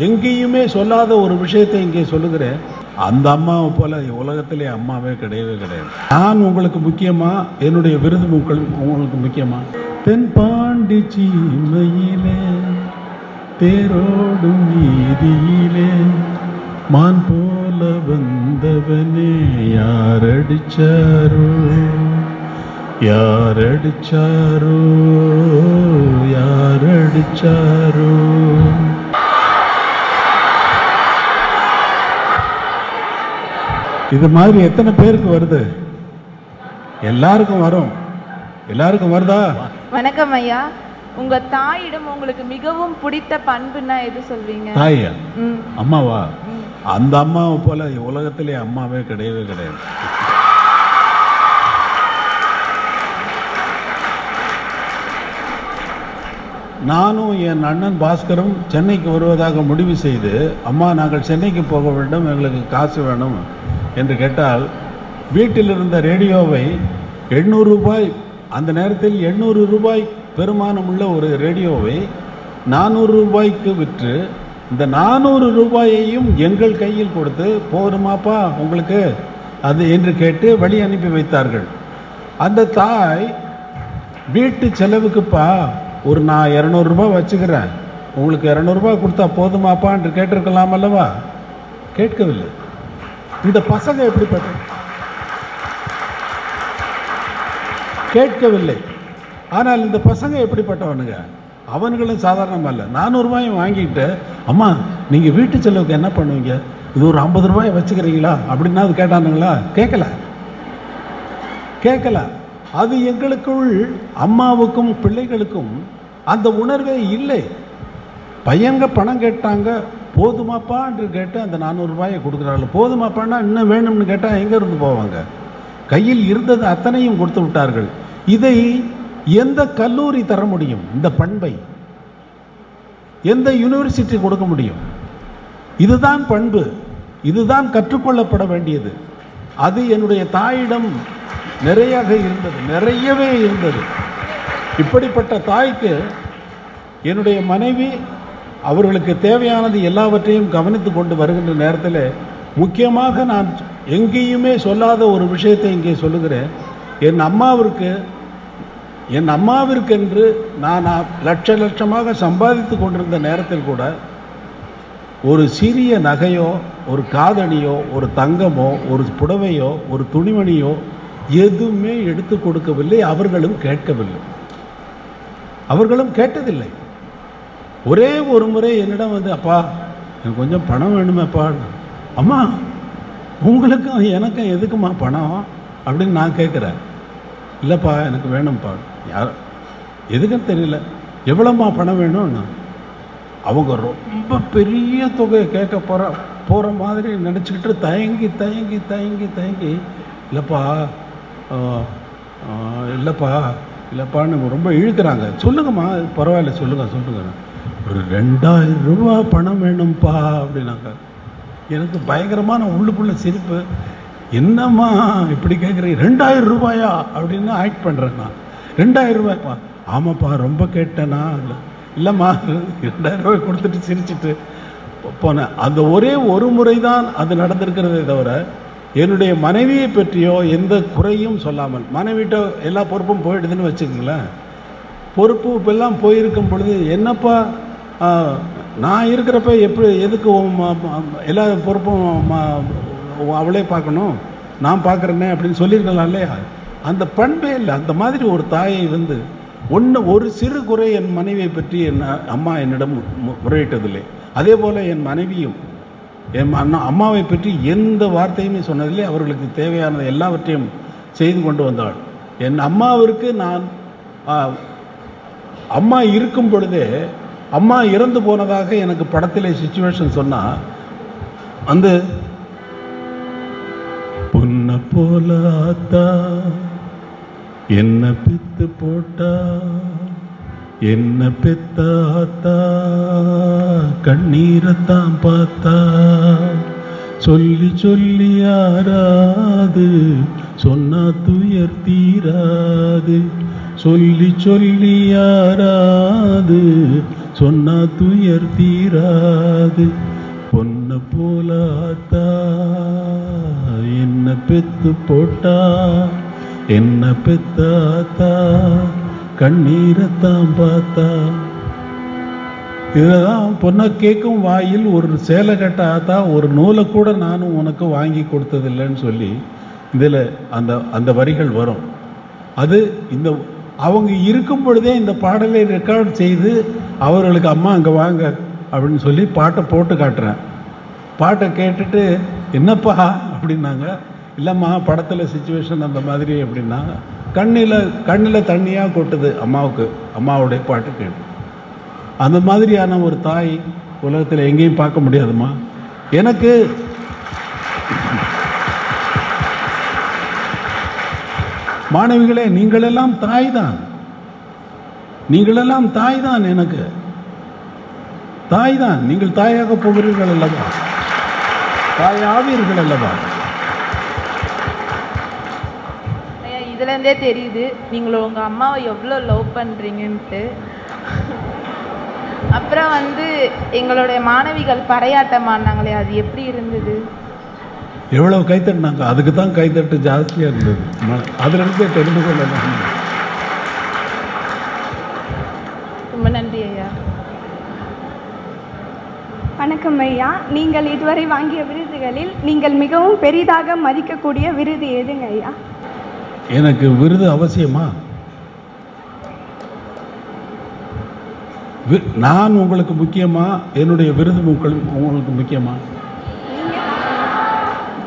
எங்கேயுமே சொல்லாத ஒரு விஷயத்தை இங்கே சொல்லுகிறேன் அந்த அம்மாவை போல உலகத்திலே அம்மாவே கிடையவே கிடையாது. நான் உங்களுக்கு முக்கியமா? என்னுடைய விருது உங்களுக்கு முக்கியமா? தென் பாண்டி சீமையிலே தேரோடும் நீதியிலே மான் போல வந்தவனே யார் அடிச்சாரோ யார் அடிச்சாரோ யார் அடிச்சாரோ இது மாதிரி எத்தனை பேருக்கு வருது? எல்லாருக்கும் வரும். எல்லாருக்கும் வருதா? வணக்கம் ஐயா. உங்க தாயிடம் உங்களுக்கு மிகவும் பிடித்த பண்புன்னா எது சொல்வீங்க? தாயா? அம்மாவா? அந்த அம்மாவை போல உலகத்திலே அம்மாவே கிடையவே கிடையாது. நானும் என் அண்ணன் பாஸ்கரும் சென்னைக்கு வருவதாக முடிவு செய்து அம்மா நாங்கள் சென்னைக்கு போக வேண்டும். எங்களுக்கு காசு வேணும். என்று கேட்டால் வீட்டில் இருந்த ரேடியோவை எண்ணூறு ரூபாய் அந்த நேரத்தில் எண்ணூறு ரூபாய் பெருமானம் உள்ள ஒரு ரேடியோவை நானூறு ரூபாய்க்கு விற்று இந்த நானூறு ரூபாயையும் எங்கள் கையில் கொடுத்து போதுமாப்பா உங்களுக்கு அது என்று கேட்டு வழி அனுப்பி வைத்தார்கள். அந்த தாய் வீட்டு செலவுக்குப்பா ஒரு நான் இரநூறுபா வச்சுக்கிறேன். உங்களுக்கு இரநூறுபா கொடுத்தா போதுமாப்பா என்று கேட்டிருக்கலாம் அல்லவா? கேட்கவில்லை. இந்த பசங்க எப்படிப்பட்ட? கேட்கவில்லை. ஆனால் இந்த பசங்க எப்படிப்பட்டவனுங்க? அவனுங்களும் சாதாரணமாக அல்ல நானூறுரூவாயும் வாங்கிட்டு அம்மா நீங்கள் வீட்டு செலவுக்கு என்ன பண்ணுவீங்க? இது ஒரு ஐம்பது ரூபாயை வச்சுக்கிறீங்களா? அப்படின்னா அது கேட்டானுங்களா? கேட்கல. கேட்கல. அது எங்களுக்குள் அம்மாவுக்கும் பிள்ளைகளுக்கும் அந்த உணர்வே இல்லை. பையங்க பணம் கேட்டாங்க போதுமாப்பா என்று கேட்டு அந்த நானூறு ரூபாயை கொடுக்குறாங்க போதுமாப்பான்னா இன்னும் வேணும்னு கேட்டால் எங்கே இருந்து போவாங்க? கையில் இருந்தது அத்தனையும் கொடுத்து விட்டார்கள். இதை எந்த கல்லூரி தர முடியும்? இந்த பண்பை. எந்த யூனிவர்சிட்டி கொடுக்க முடியும்? இதுதான் பண்பு. இதுதான் கற்றுக்கொள்ளப்பட வேண்டியது. அது என்னுடைய தாயிடம் நிறையாக இருந்தது. நிறையவே இருந்தது. இப்படிப்பட்ட தாய்க்கு என்னுடைய மனைவி அவர்களுக்கு தேவையானது எல்லாவற்றையும் கவனித்து கொண்டு வருகின்ற நேரத்தில் முக்கியமாக நான் எங்கேயுமே சொல்லாத ஒரு விஷயத்தை இங்கே சொல்லுகிறேன். என் அம்மாவிற்கு என் அம்மாவிற்கென்று நான் லட்ச லட்சமாக சம்பாதித்து கொண்டிருந்த நேரத்தில் கூட ஒரு சிறிய நகையோ ஒரு காதணியோ ஒரு தங்கமோ ஒரு புடவையோ ஒரு துணிமணியோ எதுவுமே எடுத்து கொடுக்கவில்லை. அவர்களும் கேட்கவில்லை. அவர்களும் கேட்டதில்லை. ஒரே ஒரு முறை என்னிடம் வந்து அப்பா எனக்கு கொஞ்சம் பணம் வேணுமேப்பா. அம்மா உங்களுக்கும் எனக்கும் எதுக்குமா பணம்? அப்படின்னு நான் கேட்குறேன். இல்லைப்பா எனக்கு வேணும்ப்பா. யார் எதுக்குன்னு தெரியல. எவ்வளோம்மா பணம் வேணும்னு? அவங்க ரொம்ப பெரிய தொகையை கேட்க போகிற போகிற மாதிரி நினச்சிக்கிட்டு தயங்கி தயங்கி தயங்கி தயங்கி இல்லைப்பா இல்லைப்பா இல்லைப்பான்னு ரொம்ப இழுக்கிறாங்க. சொல்லுங்கம்மா பரவாயில்ல சொல்லுங்க சொல்லுங்க. ஒரு ரெண்டாயிரம் ரூபா பணம் வேணும்ப்பா அப்படின்னாங்க. எனக்கு பயங்கரமான உள்ளுக்குள்ள சிரிப்பு. என்னம்மா இப்படி கேட்குறீங்க ரெண்டாயிரம் ரூபாயா? அப்படின்னு ஆக்ட் பண்ணுறேன் நான். ரெண்டாயிரம் ரூபாய்ப்பா ஆமாப்பா ரொம்ப கேட்டேனா? இல்லை இல்லைம்மா ரெண்டாயிரம் ரூபாய் கொடுத்துட்டு சிரிச்சிட்டு போனேன். அந்த ஒரே ஒரு முறை தான் அது நடந்திருக்கிறதே தவிர என்னுடைய மனைவியை பற்றியோ எந்த குறையும் சொல்லாமல் மனைவிட்ட எல்லா பொறுப்பும் போயிடுதுன்னு வச்சுக்கோங்களேன். பொறுப்பு இப்பெல்லாம் போயிருக்கும் பொழுது என்னப்பா நான் இருக்கிறப்ப எப்படி எதுக்கு எல்லா பொறுப்பும் அவளே பார்க்கணும் நான் பார்க்குறேனே அப்படின்னு சொல்லியிருக்கலாம் இல்லையா? அந்த பண்பே இல்லை. அந்த மாதிரி ஒரு தாயை வந்து ஒன்று ஒரு சிறு குறை என் மனைவியை பற்றி என் அம்மா என்னிடம் முறையிட்டதில்லை. அதே போல் என் மனைவியும் என் அண்ணா அம்மாவை பற்றி எந்த வார்த்தையுமே சொன்னதில்லை. அவர்களுக்கு தேவையானது எல்லாவற்றையும் செய்து கொண்டு வந்தாள். என் அம்மாவிற்கு நான் அம்மா இருக்கும் பொழுதே அம்மா இறந்து போனதாக எனக்கு படத்திலே சுச்சுவேஷன் சொன்னால் வந்து பொன்ன போல ஆத்தா என்ன பித்து போட்டா என்ன பெத்தாத்தா ஆத்தா கண்ணீரைத்தான் பார்த்தா சொல்லி சொல்லி யாராது சொன்னா துயர் தீராது சொல்லி சொல்லி யாராது சொன்னா துயர் தீராது. பொன்ன போலாத்தா என்ன பெத்து போட்டா என்ன பெத்தாத்தா கண்ணீரைத்தான் பார்த்தா. இதுதான் பொண்ணை கேட்கும் வாயில் ஒரு சேலை கட்டாத்தா ஒரு நூலை கூட நானும் உனக்கு வாங்கி கொடுத்ததில்லைன்னு சொல்லி இதில் அந்த அந்த வரிகள் வரும். அது இந்த அவங்க இருக்கும் பொழுதே இந்த பாடலை ரெக்கார்ட் செய்து அவர்களுக்கு அம்மா அங்கே வாங்க அப்படின்னு சொல்லி பாட்டை போட்டு காட்டுறேன். பாட்டை கேட்டுட்டு என்னப்பா? அப்படின்னாங்க. இல்லைம்மா படத்தில் சுச்சுவேஷன் அந்த மாதிரி அப்படின்னா கண்ணில் கண்ணில் தண்ணியாக கொட்டுது அம்மாவுக்கு. அம்மாவுடைய பாட்டு கேட்டு. அந்த மாதிரியான ஒரு தாய் உலகத்தில் எங்கேயும் பார்க்க முடியாதும்மா. எனக்கு மாணவிகளே நீங்களெல்லாம் தாய் தான் நீங்களெல்லாம் தாய் தான் எனக்கு. தாய் தான் நீங்கள் தாயாக போகிறீர்கள் அல்லவா? தாயாவீர்கள் அல்லவா? இதுலேருந்தே இதுல இருந்தே தெரியுது. நீங்கள் உங்கள் அம்மாவை எவ்வளோ லவ் பண்ணுறீங்கன்ட்டு அப்புறம் வந்து எங்களுடைய மாணவிகள் பறையாட்டம் ஆடினாங்களே அது எப்படி இருந்தது? எவ்வளவு கைத்தட்டினாங்க? அதுக்கு தான் கைத்தட்டு ஜாஸ்தியாக இருந்தது. ம- அதுல இருந்தே தெரிந்து கொள்ளலாம் ரொம்ப நன்றி ஐயா. வணக்கம் ஐயா. நீங்கள் இதுவரை வாங்கிய விருதுகளில் நீங்கள் மிகவும் பெரிதாக மதிக்கக்கூடிய விருது எதுங்க ஐயா? எனக்கு விருது அவசியமா? நான் உங்களுக்கு முக்கியமா? என்னுடைய விருது உங்கள் உங்களுக்கு முக்கியமா?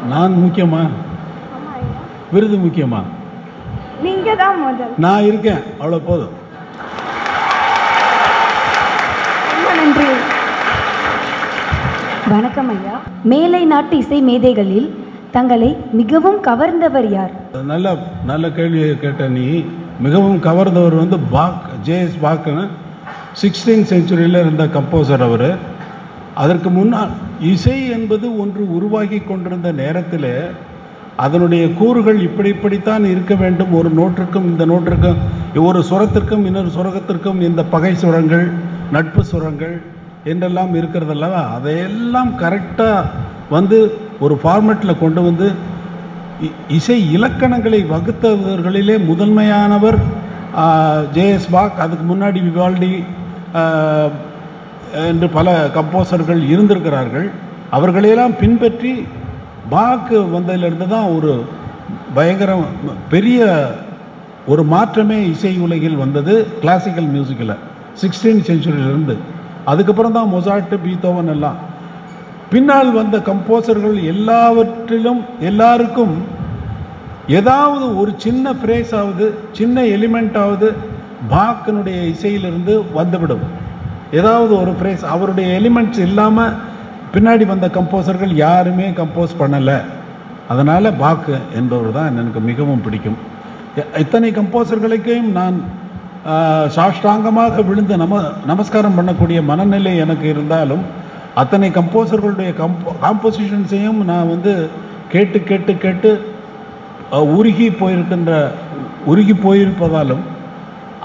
நான் முக்கியமா? விருது முக்கியமா? நீங்கள் தான் முதல். நான் இருக்கேன். அவ்வளோ போதும். ரொம்ப நன்றி. வணக்கம் ஐயா. மேலை நாட்டு இசை மேதைகளில் தங்களை மிகவும் கவர்ந்தவர் யார்? நல்ல நல்ல கேள்வியை கேட்ட நீ. மிகவும் கவர்ந்தவர் வந்து பாக் ஜேஎஸ் பாக்னு சிக்ஸ்டீன் செஞ்சுரியில் இருந்த கம்போசர் அவர். அதற்கு முன்னால் இசை என்பது ஒன்று உருவாகி கொண்டிருந்த நேரத்தில் அதனுடைய கூறுகள் இப்படி இப்படித்தான் இருக்க வேண்டும். ஒரு நோட்டிற்கும் இந்த நோட்டிற்கும் ஒரு சுரத்திற்கும் இன்னொரு சுரகத்திற்கும் இந்த பகை சுரங்கள் நட்பு சுரங்கள் என்றெல்லாம் இருக்கிறதல்லவா? அதையெல்லாம் கரெக்டாக வந்து ஒரு ஃபார்மேட்டில் கொண்டு வந்து இசை இலக்கணங்களை வகுத்தவர்களிலே முதன்மையானவர் ஜேஎஸ் பாக் அதுக்கு முன்னாடி விவால்டி என்று பல கம்போசர்கள் இருந்திருக்கிறார்கள். அவர்களையெல்லாம் பின்பற்றி பாக்கு வந்ததிலிருந்து தான் ஒரு பயங்கர பெரிய ஒரு மாற்றமே இசை உலகில் வந்தது கிளாசிக்கல் மியூசிக்கில் சிக்ஸ்டீன் செஞ்சுரியிலிருந்து அதுக்கப்புறம் தான் மொசாட்டு பீத்தோவன் எல்லாம். பின்னால் வந்த கம்போசர்கள் எல்லாவற்றிலும் எல்லாருக்கும் ஏதாவது ஒரு சின்ன ஃப்ரேஸாவது சின்ன எலிமெண்ட்டாவது பாக்கினுடைய இசையிலிருந்து வந்துவிடும். ஏதாவது ஒரு ஃப்ரேஸ் அவருடைய எலிமெண்ட்ஸ் இல்லாமல் பின்னாடி வந்த கம்போசர்கள் யாருமே கம்போஸ் பண்ணலை. அதனால் பாக்கு என்பவர் தான் எனக்கு மிகவும் பிடிக்கும். இத்தனை கம்போசர்களுக்கும் நான் சாஷ்டாங்கமாக விழுந்து நம நமஸ்காரம் பண்ணக்கூடிய மனநிலை எனக்கு இருந்தாலும் அத்தனை கம்போசர்களுடைய கம்போ காம்போசிஷன்ஸையும் நான் வந்து கேட்டு கேட்டு கேட்டு உருகி போயிருக்கின்ற உருகி போயிருப்பதாலும்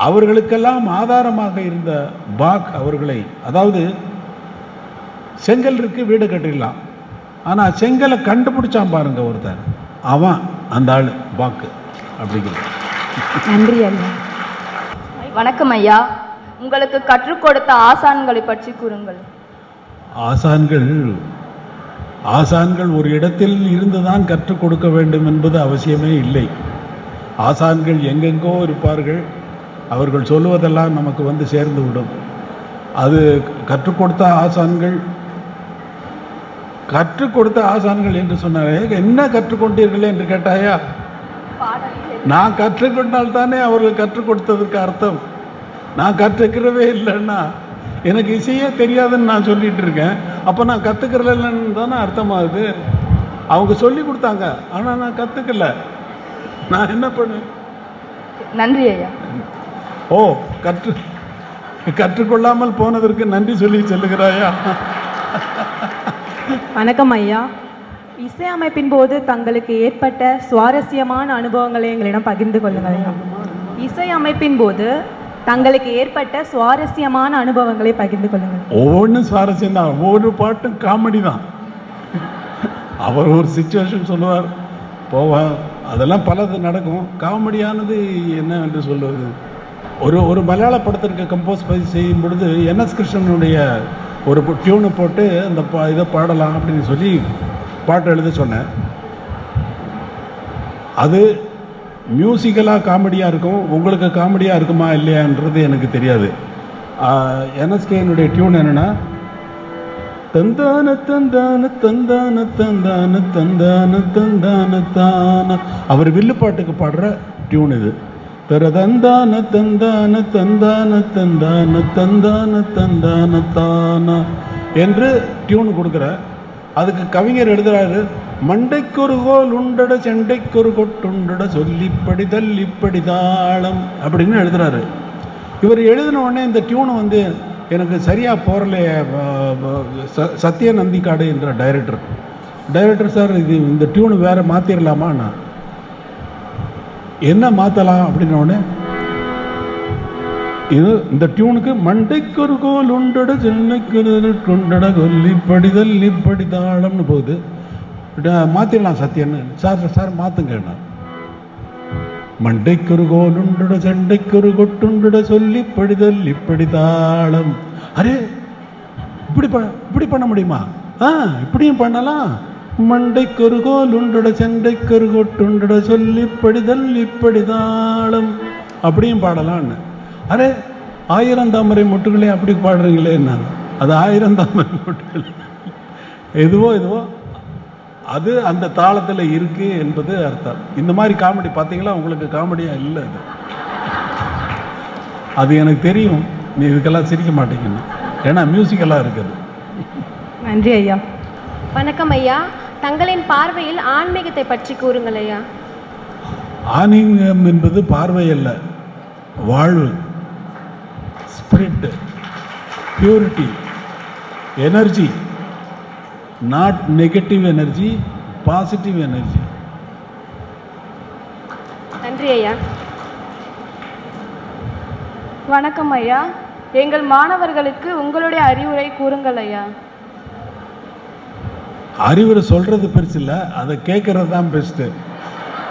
அவர்களுக்கெல்லாம் ஆதாரமாக இருந்த பாக் அவர்களை அதாவது செங்கல் இருக்கு வீடு கட்டிடலாம். ஆனால் செங்கலை கண்டுபிடிச்சான் பாருங்க ஒருத்தன். அவன் அந்த ஆள் பாக்கு அப்படிங்கிறது. நன்றி ஐயா வணக்கம் ஐயா. உங்களுக்கு கற்றுக் கொடுத்த ஆசான்களை பற்றி கூறுங்கள். ஆசான்கள் ஆசான்கள் ஒரு இடத்தில் இருந்துதான் கற்றுக் கொடுக்க வேண்டும் என்பது அவசியமே இல்லை. ஆசான்கள் எங்கெங்கோ இருப்பார்கள். அவர்கள் சொல்லுவதெல்லாம் நமக்கு வந்து சேர்ந்து விடும் அது கற்றுக் கொடுத்த ஆசான்கள் கற்றுக் கொடுத்த ஆசான்கள் என்று சொன்னாரே என்ன கற்றுக்கொண்டீர்கள் என்று கேட்டாயா? நான் கற்றுக்கொண்டால் தானே அவர்கள் கற்றுக் கொடுத்ததற்கு அர்த்தம். நான் கற்றுக்கிறவே இல்லைன்னா எனக்கு இசையே தெரியாதுன்னு நான் சொல்லிட்டு இருக்கேன். அப்போ நான் கற்றுக்கிறலன்னு தானே அர்த்தமாகுது. அவங்க சொல்லி கொடுத்தாங்க ஆனால் நான் கற்றுக்கல நான் என்ன பண்ணுவேன் நன்றி ஐயா. ஓ கற்று கற்றுக்கொள்ளாமல் போனதற்கு நன்றி சொல்லி செல்லுகிறாயா? வணக்கம் ஐயா. இசையமைப்பின் போது தங்களுக்கு ஏற்பட்ட சுவாரஸ்யமான அனுபவங்களை எங்களிடம் பகிர்ந்து கொள்ளுங்கள் ஐயா. இசை அமைப்பின் போது தங்களுக்கு ஏற்பட்ட சுவாரஸ்யமான அனுபவங்களை பகிர்ந்து கொள்ளுங்கள். ஒவ்வொன்றும் சுவாரஸ்யம் தான். ஒவ்வொரு பாட்டும் காமெடி தான். அவர் ஒரு சுச்சுவேஷன் சொல்லுவார். போவார். அதெல்லாம் பலது நடக்கும். காமெடியானது என்ன என்று சொல்லுவது? ஒரு ஒரு மலையாள படத்திற்கு கம்போஸ் செய்யும் பொழுது என்எஸ் கிருஷ்ணனுடைய ஒரு டியூனை போட்டு அந்த பா இதை பாடலாம் அப்படின்னு சொல்லி பாட்டு எழுத சொன்னேன். அது மியூசிக்கலாக காமெடியாக இருக்கும் உங்களுக்கு காமெடியாக இருக்குமா இல்லையான்றது எனக்கு தெரியாது. என்எஸ்கேனுடைய டியூன் என்னென்னா தந்தான தந்தான தந்தான தந்தான தந்தான தந்தான தான அவர் வில்லுப்பாட்டுக்கு பாடுற டியூன் இது. தர தந்தான தந்தான தந்தான தந்தான தந்தான தான என்று டியூன் கொடுக்குற. அதுக்கு கவிஞர் எழுதுறாரு மண்டைக்கொரு கோல் உண்டட செண்டைக்கொரு கொட்டுண்டட சொல்லிப்படி தள்ளிப்படி தாளம் அப்படின்னு எழுதுறாரு. இவர் எழுதின உடனே இந்த டியூன் வந்து எனக்கு சரியாக போரலையே ச சத்ய நந்திக்காடு என்ற டைரக்டர் டைரக்டர் சார் இது இந்த டியூன் வேறு மாற்றிடலாமா நான் என்ன மாற்றலாம் அப்படின்னோடனே இது இந்த டியூனுக்கு மண்டைக்கு ஒரு கோல் உண்டட சென்னைக்கு கொண்டட படிதல் இப்படி தாளம்னு போகுது. மாற்றிடலாம் சத்தியன்னு சார் சார் மாற்றுங்க கோல் உண்டட சண்டைக்கு ஒரு கொட்டுண்டுட சொல்லி படிதல் இப்படி தாளம் அரே இப்படி இப்படி பண்ண முடியுமா? ஆ இப்படியும் பண்ணலாம். மண்டைக்கொரு கோலுண்டுட சண்டைக்கொரு கொட்டுண்டுட சொல்லி படிதல் இப்படி தாளம். அப்படியும் பாடலான்னு அரே ஆயிரம் தாமரை மொட்டுகளே அப்படி பாடுறீங்களே நான் அது ஆயிரம் தாமரை மொட்டுகள். எதுவோ எதுவோ. அது அந்த தாளத்தில் இருக்கு என்பது அர்த்தம். இந்த மாதிரி காமெடி பார்த்தீங்களா? உங்களுக்கு காமெடியா இல்லை அது. அது எனக்கு தெரியும். நீ இதுக்கெல்லாம் சிரிக்க மாட்டேங்கன்னு. ஏன்னா மியூசிக்கலாக இருக்குது. நன்றி ஐயா. வணக்கம் ஐயா. தங்களின் பார்வையில் ஆன்மீகத்தை பற்றி கூறுங்கள் ஐயா ஆன்மீகம் என்பது பார்வை அல்ல வாழ்வு spirit purity energy not negative energy positive energy நன்றி ஐயா. வணக்கம் ஐயா. எங்கள் மாணவர்களுக்கு உங்களுடைய அறிவுரை கூறுங்கள் ஐயா. அறிவுரை சொல்றது பெருசு இல்லை. அதை கேட்கறது தான் பெஸ்ட்டு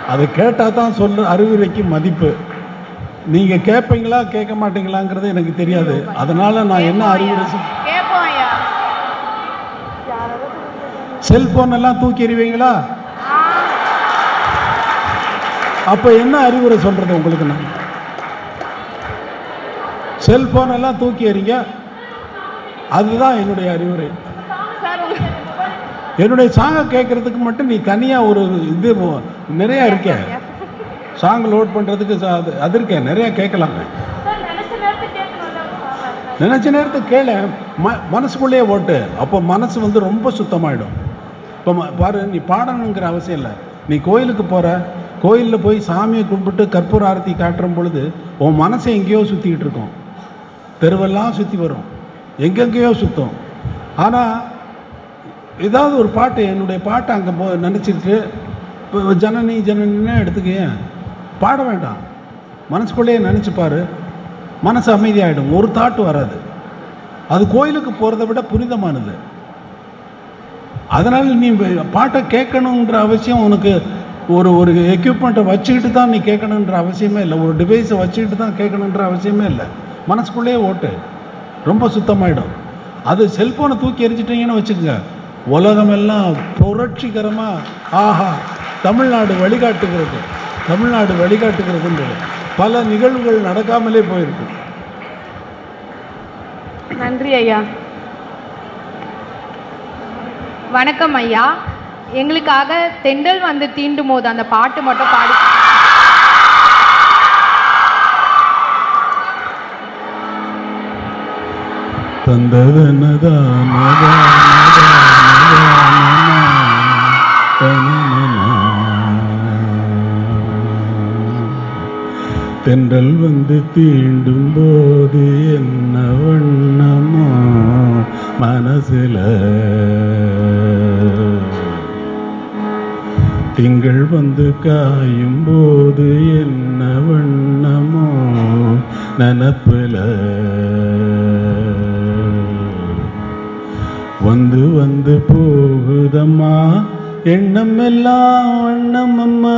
அதை கேட்டால் தான் சொல்ற அறிவுரைக்கு மதிப்பு. நீங்கள் கேட்பீங்களா கேட்க மாட்டீங்களாங்கிறது எனக்கு தெரியாது. அதனால நான் என்ன அறிவுரை சொல்- கேட்போம் ஐயா. செல்போன் எல்லாம் தூக்கி எறிவீங்களா? அப்போ என்ன அறிவுரை சொல்றது உங்களுக்கு நான்? செல்போன் எல்லாம் தூக்கி எறிங்க. அதுதான் என்னுடைய அறிவுரை. என்னுடைய சாங்கை கேட்கறதுக்கு மட்டும் நீ தனியாக ஒரு இது நிறைய இருக்க. சாங் லோட் பண்ணுறதுக்கு அது அது இருக்கே நிறைய கேட்கலாமே. நினச்ச நேரத்துக்கு கேளு. ம மனசுக்குள்ளேயே ஓட்டு. அப்போ மனசு வந்து ரொம்ப சுத்தமாயிடும். இப்போ பாரு நீ பாடணுங்கிற அவசியம் இல்லை. நீ கோயிலுக்கு போகிற கோயிலில் போய் சாமியை கும்பிட்டு கற்பூர ஆரத்தி காட்டுற பொழுது உன் மனசை எங்கேயோ சுற்றிக்கிட்டு இருக்கும். தெருவெல்லாம் சுற்றி வரும். எங்கெங்கேயோ சுற்றும் ஆனால் ஏதாவது ஒரு பாட்டு என்னுடைய பாட்டை அங்கே போ நினச்சிக்கிட்டு இப்போ ஜனனி ஜனனின்னு எடுத்துக்கேன் பாட வேண்டாம். மனசுக்குள்ளேயே நினச்சி மனசு அமைதியாகிடும் ஒரு தாட்டு வராது. அது கோயிலுக்கு போகிறத விட புனிதமானது. அதனால் நீ பாட்டை கேட்கணுன்ற அவசியம் உனக்கு ஒரு ஒரு எக்யூப்மெண்ட்டை வச்சுக்கிட்டு தான் நீ கேட்கணுன்ற அவசியமே இல்லை. ஒரு டிவைஸை வச்சுக்கிட்டு தான் கேட்கணுன்ற அவசியமே இல்லை. மனசுக்குள்ளேயே ஓட்டு. ரொம்ப சுத்தமாயிடும். அது செல்ஃபோனை தூக்கி எரிஞ்சிட்டிங்கன்னு வச்சுக்கோங்க. உலகமெல்லாம் புரட்சிகரமாக ஆஹா தமிழ்நாடு வழிகாட்டுகிறது. தமிழ்நாடு வழிகாட்டுகிறதுன்றது பல நிகழ்வுகள் நடக்காமலே போயிருக்கு. நன்றி ஐயா. வணக்கம் ஐயா. எங்களுக்காக தெண்டல் வந்து தீண்டும் போது அந்த பாட்டு மட்டும் பாடி தென்றல் தீண்டும் போது என்ன வண்ணமோ மனசுல? திங்கள் வந்து காயும் போது என்ன வண்ணமோ நனப்புல? வந்து வந்து போகுதம்மா எண்ணம் எல்லாம் வண்ணம் அம்மா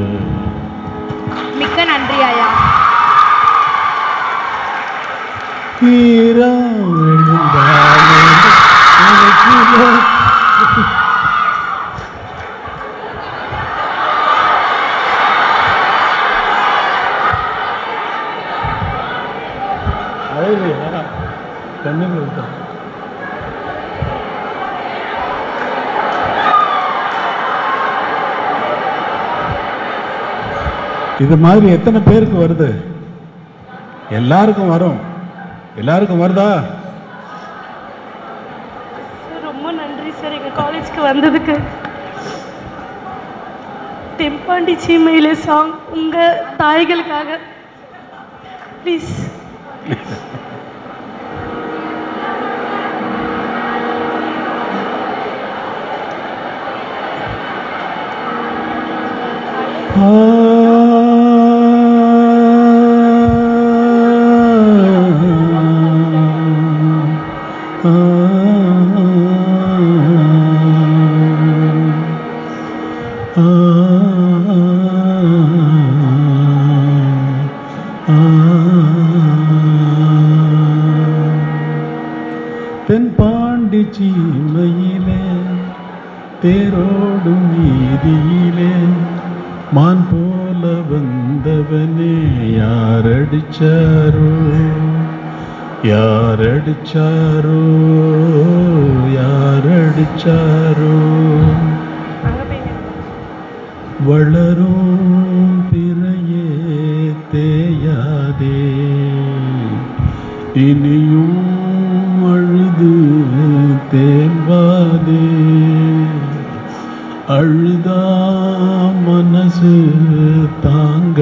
ஈரம் விழுந்தாலே எனக்குள்ள கண்ணுக்கு விட்டா இது மாதிரி எத்தனை பேருக்கு வருது? எல்லாருக்கும் வரும். எல்லாருக்கும் வருதா? ரொம்ப நன்றி சார் எங்கள் காலேஜ்க்கு வந்ததுக்கு. தெம்பாண்டி சீமையிலே சாங் உங்கள் தாய்களுக்காக. ப்ளீஸ் தென்பாண்டி யாரடிச்சாரோ யாரடிச்சாரோ யாரடிச்சாரோ வளரும் பிறையே தேயாதே. இனியும் அழுது தேம்பாதே அழுதா மனசு தாங்க.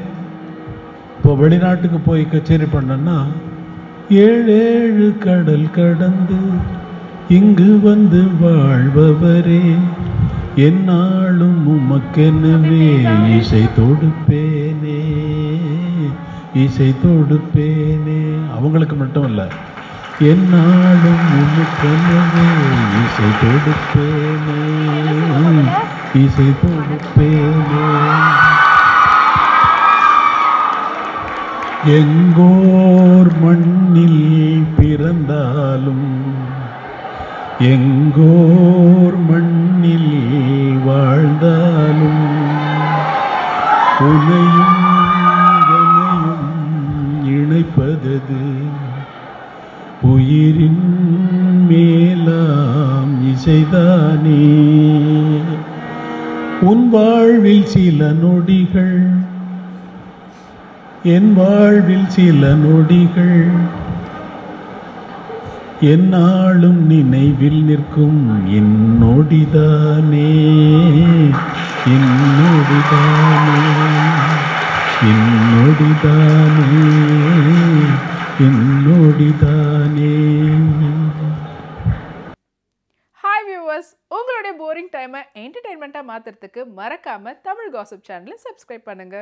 இப்போ வெளிநாட்டுக்கு போய் கச்சேரி பண்ணேன்னா ஏழு ஏழு கடல் கடந்து இங்கு வந்து வாழ்பவரே. என்னாலும் உமக்கெனவே இசை தொடுப்பேனே. இசை தொடுப்பேனே. அவங்களுக்கு மட்டும் இல்லை. என்னாலும் உமக்கெனவே இசை தொடுப்பேனே. இசை தொடுப்பேனே. எங்கோர் மண்ணில் பிறந்தாலும் எங்கோர் மண்ணில் வாழ்ந்தாலும் உனையும் எனையும் இணைப்பதது உயிரின் மேலாம் இசைதானே. உன் வாழ்வில் சில நொடிகள் என் வாழ்வில் சில நொடிகள். என்னாலும் நினைவில் நிற்கும் என்னொடிதானே என்னொடிதானே என்னொடிதானே என்னொடிதானே ஹாய் வியூவர்ஸ் உங்களுடைய போரிங் டைமை என்டர்டைன்மெண்ட்டாக மாற்றுறதுக்கு மறக்காமல் தமிழ் காசிப் சேனலை சப்ஸ்கிரைப் பண்ணுங்கள்